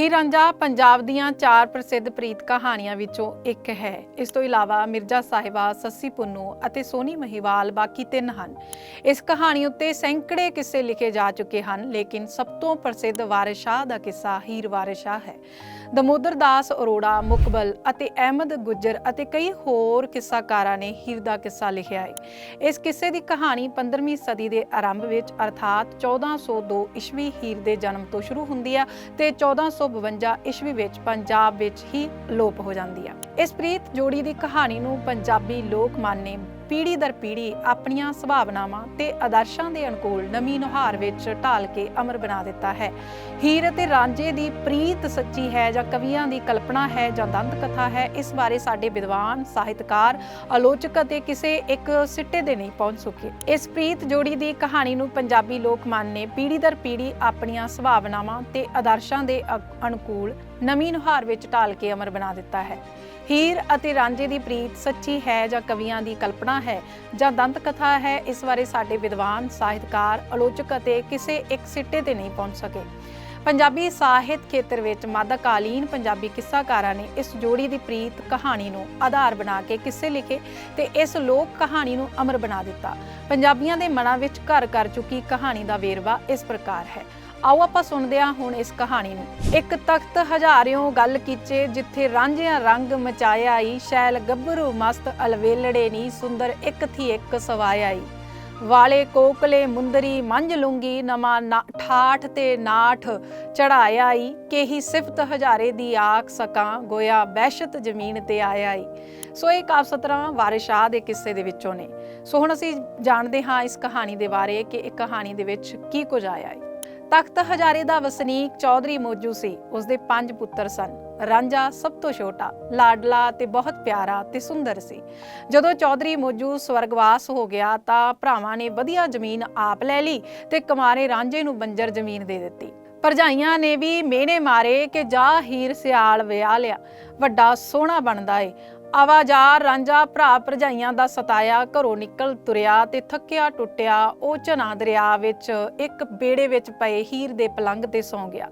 ਹੀਰ ਰਾਂਝਾ ਪੰਜਾਬ ਦੀਆਂ ਚਾਰ ਪ੍ਰਸਿੱਧ ਪ੍ਰੀਤ ਕਹਾਣੀਆਂ ਵਿੱਚੋਂ ਇੱਕ ਹੈ। ਇਸ ਤੋਂ ਇਲਾਵਾ ਮਿਰਜ਼ਾ ਸਾਹਿਬਾ, ਸੱਸੀ ਪੁੰਨੂ ਅਤੇ ਸੋਨੀ ਮਹੀਵਾਲ ਬਾਕੀ ਤਿੰਨ ਹਨ। ਇਸ ਕਹਾਣੀ ਉੱਤੇ ਸੈਂਕੜੇ ਕਿੱਸੇ ਲਿਖੇ ਜਾ ਚੁੱਕੇ ਹਨ, ਲੇਕਿਨ ਸਭ ਤੋਂ ਪ੍ਰਸਿੱਧ ਵਾਰਿਸ ਸ਼ਾਹ ਦਾ ਕਿੱਸਾ ਹੀਰ ਵਾਰਿਸ ਸ਼ਾਹ ਹੈ। ਦਮੋਦਰ ਦਾਸ ਅਰੋੜਾ, ਮੁਕਬਲ ਅਤੇ ਅਹਿਮਦ ਗੁੱਜਰ ਅਤੇ ਕਈ ਹੋਰ ਕਿੱਸਾਕਾਰਾਂ ਨੇ ਹੀਰ ਦਾ ਕਿੱਸਾ ਲਿਖਿਆ ਹੈ। ਇਸ ਕਿੱਸੇ ਦੀ ਕਹਾਣੀ 15ਵੀਂ ਸਦੀ ਦੇ ਆਰੰਭ ਵਿੱਚ, ਅਰਥਾਤ 1402 ਈਸਵੀ ਹੀਰ ਦੇ ਜਨਮ ਤੋਂ ਸ਼ੁਰੂ ਹੁੰਦੀ ਆ ਤੇ 1452 ਈਸਵੀ ਵਿੱਚ ਪੰਜਾਬ ਵਿੱਚ ਹੀ ਲੋਪ ਹੋ ਜਾਂਦੀ ਹੈ। ਇਸ ਪ੍ਰੀਤ ਜੋੜੀ ਦੀ ਕਹਾਣੀ ਨੂੰ ਪੰਜਾਬੀ ਲੋਕ ਮਨ ਨੇ ਦਰ ਪੀੜ੍ਹੀ ਆਪਣੀਆਂ ਸੁਭਾਵਨਾਵਾਂ ਤੇ ਆਦਰਸ਼ਾਂ ਦੇ ਅਨੁਕੂਲ ਨਵੀਂ ਨੁਹਾਰ ਵਿੱਚ ਢਾਲ ਕੇ ਅਮਰ ਬਣਾ ਦਿੱਤਾ ਹੈ। ਹੀਰ ਅਤੇ ਰਾਂਝੇ ਦੀ ਪ੍ਰੀਤ ਸੱਚੀ ਹੈ ਜਾਂ ਕਵੀਆਂ ਦੀ ਕਲਪਨਾ ਹੈ ਜਾਂ ਦੰਤ ਕਥਾ ਹੈ, ਇਸ ਬਾਰੇ ਸਾਡੇ ਵਿਦਵਾਨ, ਸਾਹਿਤਕਾਰ, ਆਲੋਚਕ ਅਤੇ ਕਿਸੇ ਇੱਕ ਸਿੱਟੇ ਦੇ ਨਹੀਂ ਪਹੁੰਚ ਸਕੇ। ਇਸ ਪ੍ਰੀਤ ਜੋੜੀ ਦੀ ਕਹਾਣੀ ਨੂੰ ਪੰਜਾਬੀ ਲੋਕ ਮਨ ਨੇ ਪੀੜੀ ਦਰ ਪੀੜੀ ਆਪਣੀਆਂ ਸੁਭਾਵਨਾਵਾਂ ਤੇ ਆਦਰਸ਼ਾਂ ਦੇ ਅਨੁਕੂਲ ਨਵੀਂ ਨੁਹਾਰ ਵਿੱਚ ਢਾਲ ਕੇ ਅਮਰ ਬਣਾ ਦਿੱਤਾ ਹੈ। ਹੀਰ ਅਤੇ ਰਾਂਝੇ ਦੀ ਪ੍ਰੀਤ ਸੱਚੀ ਹੈ ਜਾਂ ਕਵੀਆਂ ਦੀ ਕਲਪਨਾ ਹੈ ਜਾਂ ਦੰਤ ਕਥਾ ਹੈ, ਇਸ ਬਾਰੇ ਸਾਡੇ ਵਿਦਵਾਨ, ਸਾਹਿਤਕਾਰ, ਆਲੋਚਕ ਅਤੇ ਕਿਸੇ ਇੱਕ ਸਿੱਟੇ ਤੇ ਨਹੀਂ ਪਹੁੰਚ ਸਕੇ। ਪੰਜਾਬੀ ਸਾਹਿਤ ਖੇਤਰ ਵਿੱਚ ਮੱਧਕਾਲੀਨ ਪੰਜਾਬੀ ਕਿੱਸਾਕਾਰਾਂ ਨੇ ਇਸ ਜੋੜੀ ਦੀ ਪ੍ਰੀਤ ਕਹਾਣੀ ਨੂੰ ਆਧਾਰ ਬਣਾ ਕੇ ਕਿੱਸੇ ਲਿਖੇ ਤੇ ਇਸ ਲੋਕ ਕਹਾਣੀ ਨੂੰ ਅਮਰ ਬਣਾ ਦਿੱਤਾ। ਪੰਜਾਬੀਆਂ ਦੇ ਮਨਾਂ ਵਿੱਚ ਘਰ ਕਰ ਚੁੱਕੀ ਕਹਾਣੀ ਦਾ ਵੇਰਵਾ ਇਸ ਪ੍ਰਕਾਰ ਹੈ। ਆਓ ਆਪਾਂ ਸੁਣਦੇ ਹਾਂ ਹੁਣ ਇਸ ਕਹਾਣੀ ਨੂੰ। ਇੱਕ ਤਖਤ ਹਜ਼ਾਰਿਓਂ ਗੱਲ ਕੀਚੇ, ਜਿੱਥੇ ਰਾਂਝਿਆਂ ਰੰਗ ਮਚਾਇਆ ਈ, ਸ਼ੈਲ ਗੱਭਰੂ ਮਸਤ ਅਲਵੇਲੜੇ ਨੀ, ਸੁੰਦਰ ਇੱਕ ਥੀ ਇੱਕ ਸਵਾਇਆ ਈ। ਵਾਲੇ ਕੋਕਲੇ ਮੁੰਦਰੀ ਮੰਝ ਲੂੰਗੀ, ਨਵਾਂ ਠਾਠ ਤੇ ਨਾਠ ਚੜਾਇਆ ਈ, ਕੇਹੀ ਸਿਫਤ ਹਜ਼ਾਰੇ ਦੀ ਆਖ ਸਕਾਂ, ਗੋਇਆ ਬਹਿਸ਼ਤ ਜ਼ਮੀਨ ਤੇ ਆਇਆ ਈ। ਸੋ ਇਹ ਕਾਫ ਸਤਰਾਂ ਵਾਰਿਸ ਸ਼ਾਹ ਦੇ ਕਿੱਸੇ ਦੇ ਵਿੱਚੋਂ ਨੇ। ਸੋ ਹੁਣ ਅਸੀਂ ਜਾਣਦੇ ਹਾਂ ਇਸ ਕਹਾਣੀ ਦੇ ਬਾਰੇ ਕਿ ਇਹ ਕਹਾਣੀ ਦੇ ਵਿੱਚ ਕੀ ਕੁਝ ਆਇਆ ਈ। ਤਖਤ ਹਜ਼ਾਰੇ ਦਾ ਵਸਨੀਕ ਚੌਧਰੀ ਮੋਜੂ ਸੀ। ਉਸਦੇ ਪੰਜ ਪੁੱਤਰ ਸਨ। ਰਾਂਝਾ ਸਭ ਤੋਂ ਛੋਟਾ, ਲਾਡਲਾ ਤੇ ਬਹੁਤ ਪਿਆਰਾ ਤੇ ਸੁੰਦਰ ਸੀ। ਜਦੋਂ ਚੌਧਰੀ ਮੋਜੂ ਸਵਰਗਵਾਸ ਹੋ ਗਿਆ ਤਾਂ ਭਰਾਵਾਂ ਨੇ ਵਧੀਆ ਜ਼ਮੀਨ ਆਪ ਲੈ ਲਈ ਤੇ ਕੁਮਾਰੇ ਰਾਂਝੇ ਨੂੰ ਬੰਜਰ ਜ਼ਮੀਨ ਦੇ ਦਿੱਤੀ। ਭਰਜਾਈਆਂ ਨੇ ਵੀ ਮਿਹਣੇ ਮਾਰੇ ਕਿ ਜਾ ਹੀਰ ਸਿਆਲ ਵਿਆਹ ਲਿਆ। ਵੱਡਾ ਸੋਹਣਾ ਬਣਦਾ ਏ। ਆਵਾਜ਼ਾਰ ਰਾਂਝਾ ਭਰਾ ਭਰਜਾਈਆਂ ਦਾ ਸਤਾਇਆ, ਘਰੋਂ ਨਿਕਲ ਤੁਰਿਆ ਤੇ ਥੱਕਿਆ ਟੁੱਟਿਆ, ਉਹ ਚਨਾ ਦਰਿਆ ਵਿੱਚ ਇੱਕ ਬੇੜੇ ਵਿੱਚ ਪਏ ਹੀਰ ਦੇ ਪਲੰਗ ਤੇ ਸੌਂ ਗਿਆ।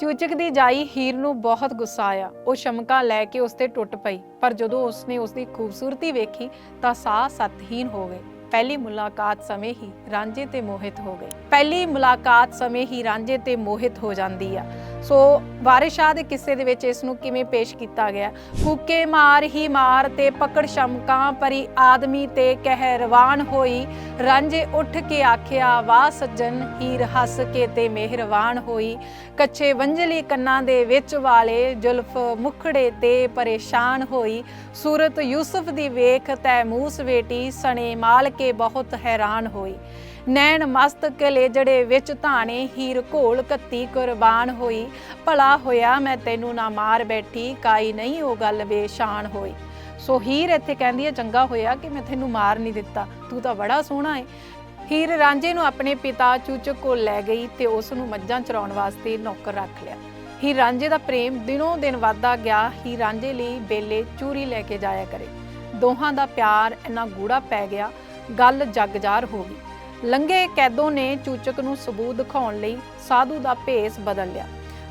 ਚੂਚਕ ਦੀ ਜਾਈ ਹੀਰ ਨੂੰ ਬਹੁਤ ਗੁੱਸਾ ਆਇਆ। ਉਹ ਸ਼ਮਕਾ ਲੈ ਕੇ ਉਸ ਤੇ ਟੁੱਟ ਪਈ, ਪਰ ਜਦੋਂ ਉਸਨੇ ਉਸ ਦੀ ਖੂਬਸੂਰਤੀ ਵੇਖੀ ਤਾਂ ਸਾਹ ਸਤਹੀਨ ਹੋ ਗਏ। ਪਹਿਲੀ ਮੁਲਾਕਾਤ ਸਮੇਂ ਹੀ ਰਾਂਝੇ ਤੇ ਮੋਹਿਤ ਹੋ ਗਈ। ਪਹਿਲੀ ਮੁਲਾਕਾਤ ਸਮੇਂ ਹੀ ਰਾਂਝੇ ਤੇ ਮੋਹਿਤ ਹੋ ਜਾਂਦੀ ਆ। ਸੋ ਵਾਰਿਸ ਦੇ ਕਿੱਸੇ ਦੇ ਵਿੱਚ ਇਸ ਨੂੰ ਕਿਵੇਂ ਪੇਸ਼ ਕੀਤਾ ਗਿਆ? ਕੂਕੇ ਮਾਰ ਹੀ ਮਾਰ ਤੇ ਪਕੜ ਸ਼ਮਕਾਂ ਪਰੀ ਆਦਮੀ ਤੇ ਕਹਿ ਰਵਾਨ ਹੋਈ। ਰਾਂਝੇ ਉੱਠ ਕੇ ਆਖਿਆ, ਵਾਹ ਸੱਜਣ, ਹੀਰ ਹੱਸ ਕੇ ਤੇ ਮਿਹਰਬਾਨ ਹੋਈ। ਕੱਚੇ ਵੰਜਲੀ ਕੰਨਾਂ ਦੇ ਵਿੱਚ ਵਾਲੇ ਜ਼ੁਲਫ ਮੁਖੜੇ ਤੇ ਪਰੇਸ਼ਾਨ ਹੋਈ। ਸੂਰਤ ਯੂਸਫ ਦੀ ਵੇਖ ਤੈਮੂਸ ਵੇਟੀ, ਸਣੇ ਮਾਲ ਕੇ ਬਹੁਤ ਹੈਰਾਨ ਹੋਈ। ਨੈਣ ਮਸਤ ਜੜੇ ਵਿੱਚ ਧਾਣੇ ਹੀਰ ਘੋਲ ਕੱਤੀ ਕੁਰਬਾਨ ਹੋਈ। ਭਲਾ ਹੋਇਆ ਮੈਂ ਤੈਨੂੰ ਨਾ ਮਾਰ ਬੈਠੀ, ਕਾਈ ਨਹੀਂ ਉਹ ਗੱਲ ਬੇਸ਼ਾਨ ਹੋਈ। ਸੋ ਹੀਰ ਇੱਥੇ ਕਹਿੰਦੀ ਹੈ, ਚੰਗਾ ਹੋਇਆ ਕਿ ਮੈਂ ਤੈਨੂੰ ਮਾਰ ਨਹੀਂ ਦਿੱਤਾ। ਤੂੰ ਤਾਂ ਬੜਾ ਸੋਹਣਾ ਹੈ ਹੀਰ ਰਾਂਝੇ ਨੂੰ ਆਪਣੇ ਪਿਤਾ ਚੂਚਕ ਕੋਲ ਲੈ ਗਈ ਤੇ ਉਸ ਨੂੰ ਮੱਝਾਂ ਚਰਾਉਣ ਵਾਸਤੇ ਨੌਕਰ ਰੱਖ ਲਿਆ। ਹੀਰ ਰਾਂਝੇ ਦਾ ਪ੍ਰੇਮ ਦਿਨੋਂ ਦਿਨ ਵੱਧਦਾ ਗਿਆ। ਹੀਰ ਰਾਂਝੇ ਲਈ ਬੇਲੇ ਚੂਰੀ ਲੈ ਕੇ ਜਾਇਆ ਕਰੇ। ਦੋਹਾਂ ਦਾ ਪਿਆਰ ਇੰਨਾ ਗੂੜਾ ਪੈ ਗਿਆ। ਗੱਲ ਜਗਜਾਰ ਹੋ ਗਈ। ਲੰਗੇ ਕੈਦੋਂ ਨੇ ਚੂਚਕ ਨੂੰ ਸਬੂਤ ਦਿਖਾਉਣ ਲਈ ਸਾਧੂ ਦਾ ਭੇਸ ਬਦਲ ਲਿਆ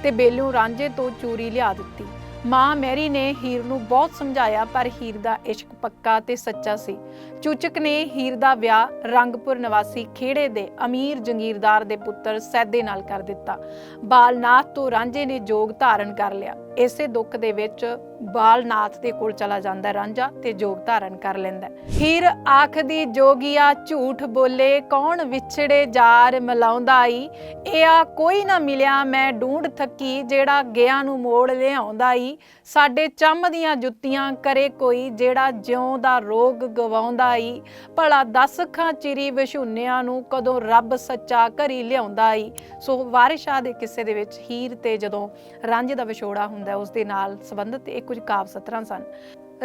ਤੇ ਬੇਲਿਓਂ ਰਾਂਝੇ ਤੋਂ ਚੂਰੀ ਲਿਆ ਦਿੱਤੀ। ਮਾਂ ਮੈਰੀ ਨੇ ਹੀਰ ਨੂੰ ਬਹੁਤ ਸਮਝਾਇਆ, ਪਰ ਹੀਰ ਦਾ ਇਸ਼ਕ ਪੱਕਾ ਤੇ ਸੱਚਾ ਸੀ। ਚੂਚਕ ਨੇ ਹੀਰ ਦਾ ਵਿਆਹ ਰੰਗਪੁਰ ਨਿਵਾਸੀ ਖੇੜੇ ਦੇ ਅਮੀਰ ਜੰਗੀਰਦਾਰ ਦੇ ਪੁੱਤਰ ਸੈਦੇ ਨਾਲ ਕਰ ਦਿੱਤਾ। ਬਾਲਨਾਥ ਤੋਂ ਰਾਂਝੇ ਨੇ ਜੋਗ ਧਾਰਨ ਕਰ ਲਿਆ। ਇਸੇ ਦੁੱਖ ਦੇ ਵਿੱਚ ਬਾਲਨਾਥ ਦੇ ਕੋਲ ਚਲਾ ਜਾਂਦਾ ਰਾਂਝਾ ਤੇ ਜੋਗ ਧਾਰਨ ਕਰ ਲੈਂਦਾ ਹੀਰ ਆਖਦੀ ਜੋਗੀਆ ਝੂਠ ਬੋਲੇ ਕੌਣ ਵਿਛੜੇ ਜਾਰ ਮਲਾਉਂਦਾ ਈ? ਇਹ ਕੋਈ ਨਾ ਮਿਲਿਆ ਮੈਂ ਢੂੰਡ ਥੱਕੀ ਜਿਹੜਾ ਗਿਆ ਨੂੰ ਮੋੜ ਲਿਆਉਂਦਾ ਈ। ਸਾਡੇ ਚੰਮ ਦੀਆਂ ਜੁੱਤੀਆਂ ਕਰੇ ਕੋਈ ਜਿਹੜਾ ਜਿਉਂ ਦਾ ਰੋਗ ਗਵਾਉਂਦਾ ਈ। ਭਲਾ ਦਸ ਖਾਂ ਚਿਰੀ ਵਿਸ਼ੁੰਨਿਆਂ ਨੂੰ ਕਦੋਂ ਰੱਬ ਸੱਚਾ ਘਰੀ ਲਿਆਉਂਦਾ ਈ? ਸੋ ਵਾਰਿਸ ਦੇ ਕਿੱਸੇ ਦੇ ਵਿੱਚ ਹੀਰ ਤੇ ਜਦੋਂ ਰਾਂਝੇ ਦਾ ਵਿਛੋੜਾ ਹੁੰਦਾ ਹੈ, ਉਸ ਦੇ ਨਾਲ ਸੰਬੰਧਿਤ ਇੱਕ ਕੁਝ ਕਾਵ ਸਤਰਾਂ ਸਨ।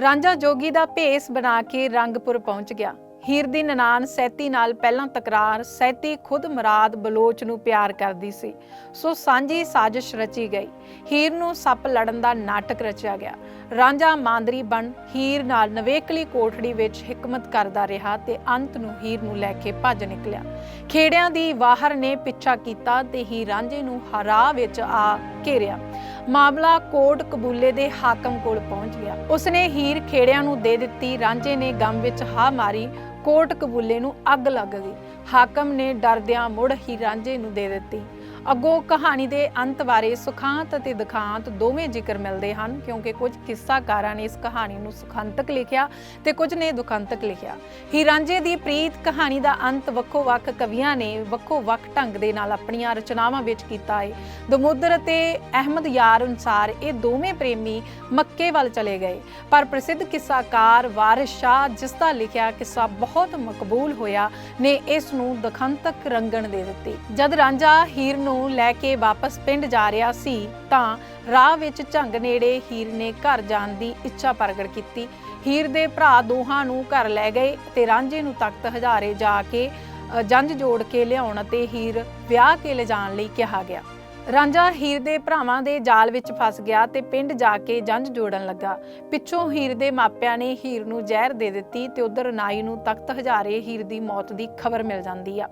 ਰਾਂਝਾ ਜੋਗੀ ਦਾ ਭੇਸ ਬਣਾ ਕੇ ਰੰਗਪੁਰ ਪਹੁੰਚ ਗਿਆ। ਹੀਰ ਦੀ ਨਨਾਣ ਸੈਤੀ ਨਾਲ ਪਹਿਲਾਂ ਤਕਰਾਰ ਸੈਤੀ ਖੁਦ ਮਰਾਦ ਬਲੋਚ ਨੂੰ ਪਿਆਰ ਕਰਦੀ ਸੀ। ਸੋ ਸਾਂਝੀ ਸਾਜ਼ਿਸ਼ ਰਚੀ ਗਈ। ਹੀਰ ਨੂੰ ਸੱਪ ਲੜਨ ਦਾ ਨਾਟਕ ਰਚਿਆ ਗਿਆ। ਰਾਂਝਾ ਮਾਂਦਰੀ ਬਣ ਹੀਰ ਨਾਲ ਨਵੇਕਲੀ ਕੋਠੜੀ ਵਿੱਚ ਹਕਮਤ ਕਰਦਾ ਰਿਹਾ ਤੇ ਅੰਤ ਨੂੰ ਹੀਰ ਨੂੰ ਲੈ ਕੇ ਭੱਜ ਨਿਕਲਿਆ। ਖੇੜਿਆਂ ਦੀ ਵਾਹਰ ਨੇ ਪਿੱਛਾ ਕੀਤਾ ਤੇ ਹੀ ਰਾਂਝੇ ਨੂੰ ਹਰਾ ਵਿੱਚ ਆ ਘੇਰਿਆ। ਮਾਮਲਾ ਕੋਟ ਕਬੂਲੇ ਦੇ ਹਾਕਮ ਕੋਲ ਪਹੁੰਚ ਗਿਆ। ਉਸਨੇ ਹੀਰ ਖੇੜਿਆਂ ਨੂੰ ਦੇ ਦਿੱਤੀ, ਰਾਂਝੇ ਨੇ ਗਮ ਵਿੱਚ ਹਾ ਮਾਰੀ, ਕੋਟ ਕਬੂਲੇ ਨੂੰ ਅੱਗ ਲੱਗ ਗਈ। ਹਾਕਮ ਨੇ ਡਰਦਿਆਂ ਮੁੜ ਹੀ ਰਾਂਝੇ ਨੂੰ ਦੇ ਦਿੱਤੀ। ਅੱਗੋਂ ਕਹਾਣੀ ਦੇ ਅੰਤ ਬਾਰੇ ਸੁਖਾਂਤ ਅਤੇ ਦੁਖਾਂਤ ਦੋਵੇਂ ਜ਼ਿਕਰ ਮਿਲਦੇ ਹਨ, ਕਿਉਂਕਿ ਕੁਝ ਕਿੱਸਾਕਾਰਾਂ ਨੇ ਇਸ ਕਹਾਣੀ ਨੂੰ ਸੁਖਾਂਤਕ ਲਿਖਿਆ ਤੇ ਕੁਝ ਨੇ ਦੁਖਾਂਤਕ ਲਿਖਿਆ। ਹੀ ਰਾਂਝੇ ਦੀ ਪ੍ਰੀਤ ਕਹਾਣੀ ਦਾ ਅੰਤ ਵੱਖੋ-ਵੱਖ ਕਵੀਆਂ ਨੇ ਵੱਖੋ-ਵੱਖ ਢੰਗ ਦੇ ਨਾਲ ਆਪਣੀਆਂ ਰਚਨਾਵਾਂ ਵਿੱਚ ਕੀਤਾ ਹੈ ਦਮੋਦਰ ਅਤੇ ਅਹਿਮਦ ਯਾਰ ਅਨੁਸਾਰ ਇਹ ਦੋਵੇਂ ਪ੍ਰੇਮੀ ਮੱਕੇ ਵੱਲ ਚਲੇ ਗਏ, ਪਰ ਪ੍ਰਸਿੱਧ ਕਿੱਸਾਕਾਰ ਵਾਰਿਸ ਸ਼ਾਹ ਜਿਸ ਦਾ ਲਿਖਿਆ ਕਿੱਸਾ ਬਹੁਤ ਮਕਬੂਲ ਹੋਇਆ ਨੇ ਇਸ ਨੂੰ ਦਖੰਤਕ ਰੰਗਣ ਦੇ ਦਿੱਤੀ। ਜਦ ਰਾਂਝਾ ਹੀਰ ਨੂੰ ਲੈ ਕੇ ਵਾਪਸ ਪਿੰਡ ਜਾ ਰਿਹਾ ਸੀ ਤਾਂ ਰਾਹ ਵਿੱਚ ਝੰਗ ਨੇੜੇ ਹੀਰ ਨੇ ਘਰ ਜਾਣ ਦੀ ਇੱਛਾ ਪ੍ਰਗਟ ਕੀਤੀ। ਹੀਰ ਦੇ ਭਰਾ ਦੋਹਾਂ ਨੂੰ ਘਰ ਲੈ ਗਏ ਤੇ ਰਾਂਝੇ ਨੂੰ ਤਖਤ ਹਜ਼ਾਰੇ ਜਾ ਕੇ ਅ, ਜੋੜ ਕੇ ਲਿਆਉਣ ਅਤੇ ਹੀਰ ਵਿਆਹ ਕੇ ਲਿਜਾਣ ਲਈ ਕਿਹਾ ਗਿਆ। ਰਾਂਝਾ ਹੀਰ ਦੇ ਭਰਾਵਾਂ ਦੇ ਜਾਲ ਵਿੱਚ ਫਸ ਗਿਆ ਤੇ ਪਿੰਡ ਜਾ ਕੇ ਜੰਝ ਜੋੜਨ ਲੱਗਾ। ਪਿੱਛੋਂ ਹੀਰ ਦੇ ਮਾਪਿਆਂ ਨੇ ਹੀਰ ਨੂੰ ਜ਼ਹਿਰ ਦੇ ਦਿੱਤੀ ਤੇ ਉਧਰ ਨਾਈ ਨੂੰ ਤਖਤ ਹਜ਼ਾਰੇ ਹੀਰ ਦੀ ਮੌਤ ਦੀ ਖਬਰ ਮਿਲ ਜਾਂਦੀ ਆ।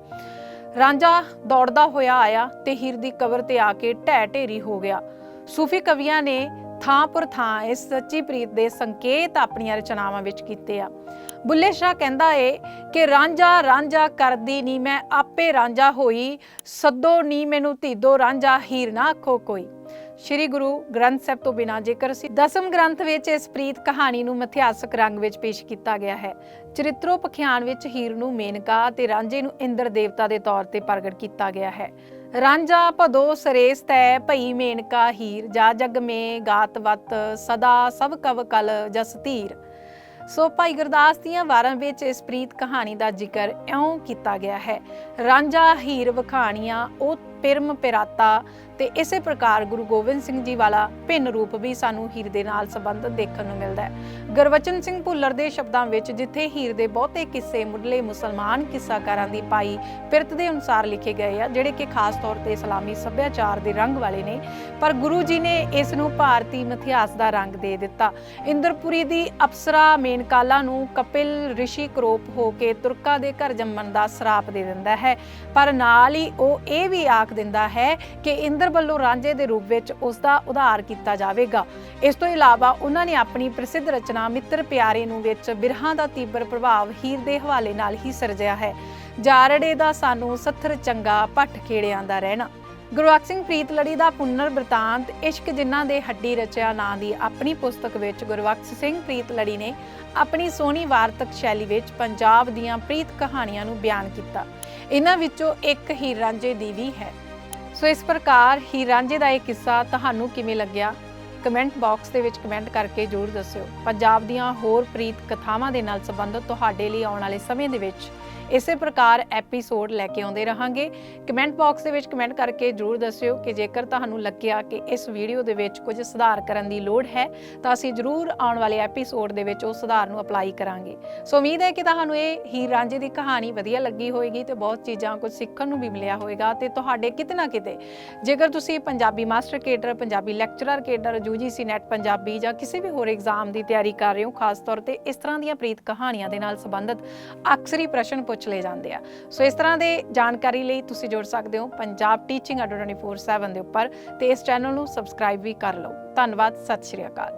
ਰਾਂਝਾ ਦੌੜਦਾ ਹੋਇਆ ਆਇਆ ਤੇ ਹੀਰ ਦੀ ਕਬਰ ਤੇ ਆ ਕੇ ਢਹਿ ਢੇਰੀ ਹੋ ਗਿਆ। ਸੂਫੀ ਕਵੀਆਂ ਨੇ ਥਾਂ ਪਰ ਥਾਂ ਇਸ ਸੱਚੀ ਪ੍ਰੀਤ ਦੇ ਸੰਕੇਤ ਆਪਣੀਆਂ ਰਚਨਾਵਾਂ ਵਿੱਚ ਕੀਤੇ ਆ। ਬੁੱਲੇ ਸ਼ਾਹ ਕਹਿੰਦਾ ਏ ਕਿ ਰਾਂਝਾ ਰਾਂਝਾ ਕਰਦੀ ਨੀ ਮੈਂ, ਆਪੇ ਰਾਂਝਾ ਹੋਈ, ਸੱਦੋ ਨੀ ਮੈਨੂੰ ਧੀਦੋ, ਰਾਂਝਾ ਹੀਰ ਨਾ ਆਖੋ ਕੋਈ। ਸ਼੍ਰੀ ਗੁਰੂ ਗ੍ਰੰਥ ਸਾਹਿਬ ਤੋਂ ਬਿਨਾਂ ਜੇਕਰ ਅਸੀਂ ਦਸਮ ਗ੍ਰੰਥ ਵਿੱਚ ਇਸ ਪ੍ਰੀਤ ਕਹਾਣੀ ਨੂੰ ਮਿਥਿਹਾਸਕ ਰੰਗ ਵਿੱਚ ਪੇਸ਼ ਕੀਤਾ ਗਿਆ ਹੈ, ਚਰਿੱਤਰੋ ਵਿੱਚ ਹੀਰ ਨੂੰ ਮੇਨਕਾ ਤੇ ਰਾਂਝੇ ਨੂੰ ਇੰਦਰ ਦੇਵਤਾ ਦੇ ਤੌਰ ਤੇ ਪ੍ਰਗਟ ਕੀਤਾ ਗਿਆ ਹੈ। ਰਾਂਝਾ ਭਦੋ ਸਰੇਸ ਤੈ ਭਈ ਮੇਨਕਾ ਹੀਰ, ਜਾ ਜਗ ਮੇ ਗਾਤ ਵਤ, ਸਦਾ ਸਭ ਕਵ ਕਲ ਜਸ ਧੀਰ। ਸੋ ਭਾਈ ਗੁਰਦਾਸ ਦੀਆਂ ਵਾਰਾਂ ਵਿੱਚ ਇਸ ਪ੍ਰੀਤ ਕਹਾਣੀ ਦਾ ਜ਼ਿਕਰ ਇਉਂ ਕੀਤਾ ਗਿਆ ਹੈ। ਰਾਂਝਾ ਹੀਰ ਵਖਾਣੀਆਂ, ਉਹ ਪਿਰਮ ਪਿਰਾਤਾ ਤੇ ਇਸੇ ਪ੍ਰਕਾਰ ਗੁਰੂ ਗੋਬਿੰਦ ਸਿੰਘ ਜੀ ਵਾਲਾ ਭਿੰਨ ਰੂਪ ਵੀ ਸਾਨੂੰ ਹੀਰ ਦੇ ਨਾਲ ਸੰਬੰਧਿਤ ਦੇਖਣ ਨੂੰ ਮਿਲਦਾ ਹੈ। ਗੁਰਵਚਨ ਸਿੰਘ ਭੁੱਲਰ ਦੇ ਸ਼ਬਦਾਂ ਵਿੱਚ ਜਿੱਥੇ ਹੀਰ ਦੇ ਬਹੁਤੇ ਕਿੱਸੇ ਮੁੱਢਲੇ ਮੁਸਲਮਾਨ ਕਿੱਸਾਕਾਰਾਂ ਦੀ ਪਾਈ ਪਿਰਤ ਦੇ ਅਨੁਸਾਰ ਲਿਖੇ ਗਏ ਆ, ਜਿਹੜੇ ਕਿ ਖਾਸ ਤੌਰ ਤੇ ਇਸਲਾਮੀ ਸੱਭਿਆਚਾਰ ਦੇ ਰੰਗ ਵਾਲੇ ਨੇ, ਪਰ ਗੁਰੂ ਜੀ ਨੇ ਇਸ ਨੂੰ ਭਾਰਤੀ ਮਿਥਿਹਾਸ ਦਾ ਰੰਗ ਦੇ ਦਿੱਤਾ। ਇੰਦਰਪੁਰੀ ਦੀ ਅਪਸਰਾ ਮੇਨਕਾਲਾ ਨੂੰ ਕਪਿਲ ਰਿਸ਼ੀ ਕਰੋਪ ਹੋ ਕੇ ਤੁਰਕਾ ਦੇ ਘਰ ਜੰਮਣ ਦਾ ਸਰਾਪ ਦੇ ਦਿੰਦਾ ਹੈ, ਪਰ ਨਾਲ ਹੀ ਉਹ ਇਹ ਵੀ ਆਖ ਦਿੰਦਾ ਹੈ ਕਿ ਇੰਦਰ ਵੱਲੋਂ ਰਾਂਝੇ ਦੇ ਰੂਪ ਵਿੱਚ ਉਸ ਦਾ ਉਧਾਰ ਕੀਤਾ ਜਾਵੇਗਾ। ਇਸ ਤੋਂ ਇਲਾਵਾ ਉਹਨਾਂ ਨੇ ਆਪਣੀ ਪ੍ਰਸਿੱਧ ਰਚਨਾ ਮਿੱਤਰ ਪਿਆਰੇ ਨੂੰ ਵਿੱਚ ਬਿਰਹਾਂ ਦਾ ਤੀਬਰ ਪ੍ਰਭਾਵ ਹੀਰ ਦੇ ਹਵਾਲੇ ਨਾਲ ਹੀ ਸਿਰਜਿਆ ਹੈ। ਜਾਰੜੇ ਦਾ ਸਾਨੂੰ ਸੱਥਰ ਚੰਗਾ ਭੱਠ ਖੇੜਿਆਂ ਦਾ ਰਹਿਣਾ। ਗੁਰਬਖਸ਼ ਸਿੰਘ ਪ੍ਰੀਤ ਲੜੀ ਦਾ ਪੁਨਰ ਬ੍ਰਿਤਾਂਤ ਇਸ਼ਕ ਜਿਨ੍ਹਾਂ ਦੇ ਹੱਡੀ ਰਚਿਆ ਨਾਂ ਦੀ ਆਪਣੀ ਪੁਸਤਕ ਵਿੱਚ ਗੁਰਬਖਸ਼ ਸਿੰਘ ਪ੍ਰੀਤ ਲੜੀ ਨੇ ਆਪਣੀ ਸੋਹਣੀ ਵਾਰਤਕ ਸ਼ੈਲੀ ਵਿੱਚ ਪੰਜਾਬ ਦੀਆਂ ਪ੍ਰੀਤ ਕਹਾਣੀਆਂ ਨੂੰ ਬਿਆਨ ਕੀਤਾ। ਇਹਨਾਂ ਵਿੱਚੋਂ ਇੱਕ ਹੀਰ ਰਾਂਝੇ ਦੀ ਵੀ ਹੈ। ਸੋ ਇਸ ਪ੍ਰਕਾਰ ਹੀ ਰਾਂਝੇ ਦਾ ਇਹ ਕਿੱਸਾ ਤੁਹਾਨੂੰ ਕਿਵੇਂ ਲੱਗਿਆ? ਕਮੈਂਟ ਬਾਕਸ ਦੇ ਵਿੱਚ ਕਮੈਂਟ ਕਰਕੇ ਜ਼ਰੂਰ ਦੱਸਿਓ। ਪੰਜਾਬ ਦੀਆਂ ਹੋਰ ਪ੍ਰੀਤ ਕਥਾਵਾਂ ਦੇ ਨਾਲ ਸੰਬੰਧਿਤ ਤੁਹਾਡੇ ਲਈ ਆਉਣ ਵਾਲੇ ਸਮੇਂ ਦੇ ਵਿੱਚ ਇਸੇ ਪ੍ਰਕਾਰ ਐਪੀਸੋਡ ਲੈ ਕੇ ਆਉਂਦੇ ਰਹਾਂਗੇ। ਕਮੈਂਟ ਬਾਕਸ ਦੇ ਵਿੱਚ ਕਮੈਂਟ ਕਰਕੇ ਜ਼ਰੂਰ ਦੱਸਿਓ ਕਿ ਜੇਕਰ ਤੁਹਾਨੂੰ ਲੱਗਿਆ ਕਿ ਇਸ ਵੀਡੀਓ ਦੇ ਵਿੱਚ ਕੁਝ ਸੁਧਾਰ ਕਰਨ ਦੀ ਲੋੜ ਹੈ, ਤਾਂ ਅਸੀਂ ਜ਼ਰੂਰ ਆਉਣ ਵਾਲੇ ਐਪੀਸੋਡ ਦੇ ਵਿੱਚ ਉਹ ਸੁਧਾਰ ਨੂੰ ਅਪਲਾਈ ਕਰਾਂਗੇ। ਸੋ ਉਮੀਦ ਹੈ ਕਿ ਤੁਹਾਨੂੰ ਇਹ ਹੀਰ ਰਾਂਝੇ ਦੀ ਕਹਾਣੀ ਵਧੀਆ ਲੱਗੀ ਹੋਵੇਗੀ ਤੇ ਬਹੁਤ ਚੀਜ਼ਾਂ ਕੁਝ ਸਿੱਖਣ ਨੂੰ ਵੀ ਮਿਲਿਆ ਹੋਵੇਗਾ। ਤੇ ਤੁਹਾਡੇ ਕਿਤੇ ਨਾ ਕਿਤੇ, ਜੇਕਰ ਤੁਸੀਂ Punjabi master cadre, Punjabi lecturer cadre UGC NET Punjabi ਜਾਂ ਕਿਸੇ ਵੀ ਹੋਰ ਐਗਜ਼ਾਮ ਦੀ ਤਿਆਰੀ ਕਰ ਰਹੇ ਹੋ, ਖਾਸ ਤੌਰ ਤੇ ਇਸ ਤਰ੍ਹਾਂ ਦੀਆਂ ਪ੍ਰੀਤ ਕਹਾਣੀਆਂ ਦੇ ਨਾਲ ਸੰਬੰਧਿਤ ਅਕਸਰੀ ਪ੍ਰਸ਼ਨ ਪੁੱਛ ਚਲੇ ਜਾਂਦੇ ਆ। ਸੋ ਇਸ ਤਰ੍ਹਾਂ ਦੇ ਜਾਣਕਾਰੀ ਲਈ ਤੁਸੀਂ ਜੁੜ ਸਕਦੇ ਹੋ ਪੰਜਾਬ ਟੀਚਿੰਗ 24/7 ਦੇ ਉੱਪਰ ਤੇ ਇਸ ਚੈਨਲ ਨੂੰ ਸਬਸਕ੍ਰਾਈਬ ਵੀ ਕਰ ਲਓ। ਧੰਨਵਾਦ, ਸਤਿ ਸ਼੍ਰੀ ਅਕਾਲ।